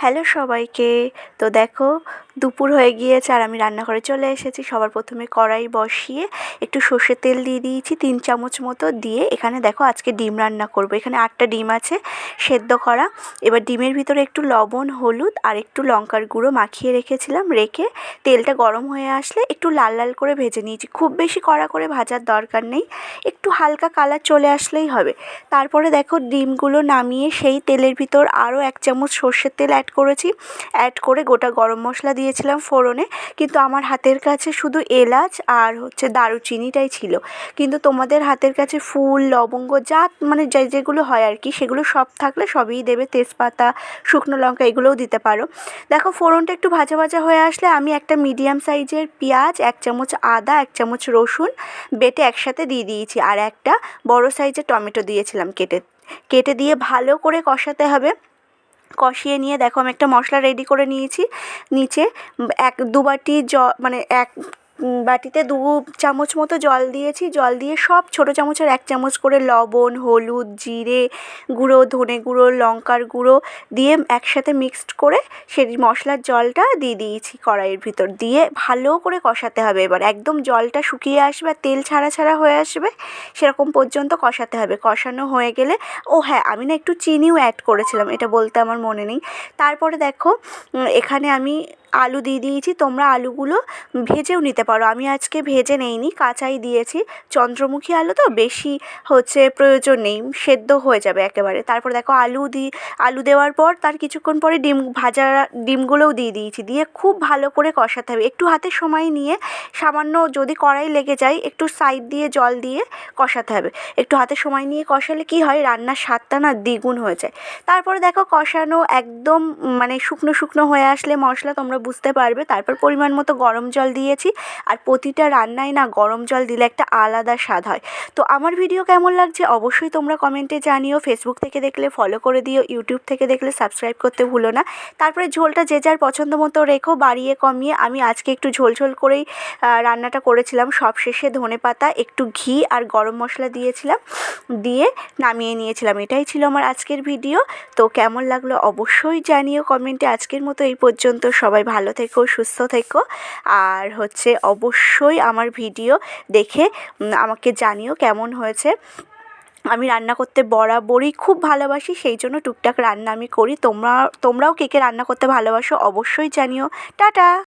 Hello সবাইকে। তো দেখো, দুপুর হয়ে গিয়েছে আর আমি রান্নাঘরে চলে এসেছি। সবার প্রথমে কড়াই বসিয়ে একটু সর্ষের তেল দিয়ে দিয়েছি, তিন চামচ মতো দিয়ে এখানে দেখো আজকে ডিম রান্না করব। এখানে আটটা ডিম আছে, সেদ্ধ করা। এবার ডিমের ভিতরে একটু লবণ, হলুদ আর একটু লঙ্কার গুঁড়ো মাখিয়ে রেখেছিলাম, রেখে তেলটা গরম হয়ে আসলে একটু লাল লাল করে ভেজে নিয়েছি। খুব বেশি কড়া করে ভাজার দরকার নেই, একটু হালকা কালার চলে আসলেই হবে। তারপরে দেখো ডিমগুলো নামিয়ে সেই তেলের ভিতর আরও এক চামচ সর্ষের তেল অ্যাড করেছি। অ্যাড করে গোটা গরম মশলা দিয়েছিলাম ফোড়নে। কিন্তু আমার হাতের কাছে শুধু এলাচ আর হচ্ছে দারুচিনিটাই ছিল। কিন্তু তোমাদের হাতের কাছে ফুল, লবঙ্গ যা মানে যে যেগুলো হয় আর কি, সেগুলো সব থাকলে সবই দেবে। তেজপাতা, শুকনো লঙ্কা এগুলোও দিতে পারো। দেখো, ফোড়নটা একটু ভাজা ভাজা হয়ে আসলে আমি একটা মিডিয়াম সাইজের পেঁয়াজ, এক চামচ আদা, এক চামচ রসুন বেটে একসাথে দিয়ে দিয়েছি। আর একটা বড় সাইজের টমেটো দিয়েছিলাম কেটে। কেটে দিয়ে ভালো করে কষাতে হবে। কষিয়ে নিয়ে দেখো আমি একটা মশলা রেডি করে নিয়েছি। নিচে এক দু বাটি জ মানে এক বাটিতে দু চামচ মতো জল দিয়েছি। জল দিয়ে সব ছোটো চামচের এক চামচ করে লবণ, হলুদ, জিরে গুঁড়ো, ধনে গুঁড়ো, লঙ্কার গুঁড়ো দিয়ে একসাথে মিক্সড করে সেই মশলার জলটা দিয়ে দিয়েছি কড়াইয়ের ভিতর। দিয়ে ভালো করে কষাতে হবে এবার। একদম জলটা শুকিয়ে আসবে তেল ছাড়া ছাড়া হয়ে আসবে, সেরকম পর্যন্ত কষাতে হবে। কষানো হয়ে গেলে, ও হ্যাঁ আমি না একটু চিনিও অ্যাড করেছিলাম, এটা বলতে আমার মনে নেই। তারপরে দেখো এখানে আমি আলু দিয়ে দিয়েছি, তোমরা আলুগুলো ভেজেও নিতে পারো। আমি আজকে ভেজে নেইনি, কাঁচাই দিয়েছি। চন্দ্রমুখী আলু তো বেশি হচ্ছে প্রয়োজন নেই, সেদ্ধ হয়ে যাবে একেবারে। তারপর দেখো আলু দিই আলু দেওয়ার পর তার কিছুক্ষণ পরে ডিম ভাজা ডিমগুলোও দিয়ে দিয়েছি। দিয়ে খুব ভালো করে কষাতে হবে। একটু হাতে সময় নিয়ে সামান্য যদি কড়াই লেগে যায়, একটু সাইড দিয়ে জল দিয়ে কষাতে হবে। একটু হাতে সময় নিয়ে কষালে কী হয়, রান্নার স্বাদটা না দ্বিগুণ হয়ে যায়। তারপরে দেখো কষানো একদম মানে শুকনো শুকনো হয়ে আসলে মশলা তোমরা বুঝতে পারবে। তারপর পরিমাণ মতো গরম জল দিয়েছি। আর প্রতিটা রান্নায় না গরম জল দিলে একটা আলাদা স্বাদ হয়। তো আমার ভিডিও কেমন লাগছে অবশ্যই তোমরা কমেন্টে জানিও। ফেসবুক থেকে দেখলে ফলো করে দিও ইউটিউব থেকে দেখলে সাবস্ক্রাইব করতে ভুলো না। তারপরে ঝোলটা যে যার পছন্দ মতো রেখো, বাড়িয়ে কমিয়ে। আমি আজকে একটু ঝোল ঝোল করেই রান্নাটা করেছিলাম। সব শেষে ধনে পাতা, একটু ঘি আর গরম মশলা দিয়েছিলাম। দিয়ে নামিয়ে নিয়েছিলাম। এটাই ছিল আমার আজকের ভিডিও তো কেমন লাগল অবশ্যই জানিও কমেন্টে আজকের মতো এই পর্যন্ত। সবাই ভালো থেকো, সুস্থ থেকো। আর হচ্ছে অবশ্যই আমার ভিডিও দেখে আমাকে জানিও কেমন হয়েছে। আমি রান্না করতে বরাবরই খুব ভালোবাসি, সেই জন্য টুকটাক রান্না আমি করি। তোমরা, তোমরাও কে কে রান্না করতে ভালোবাসো অবশ্যই জানিও। টাটা!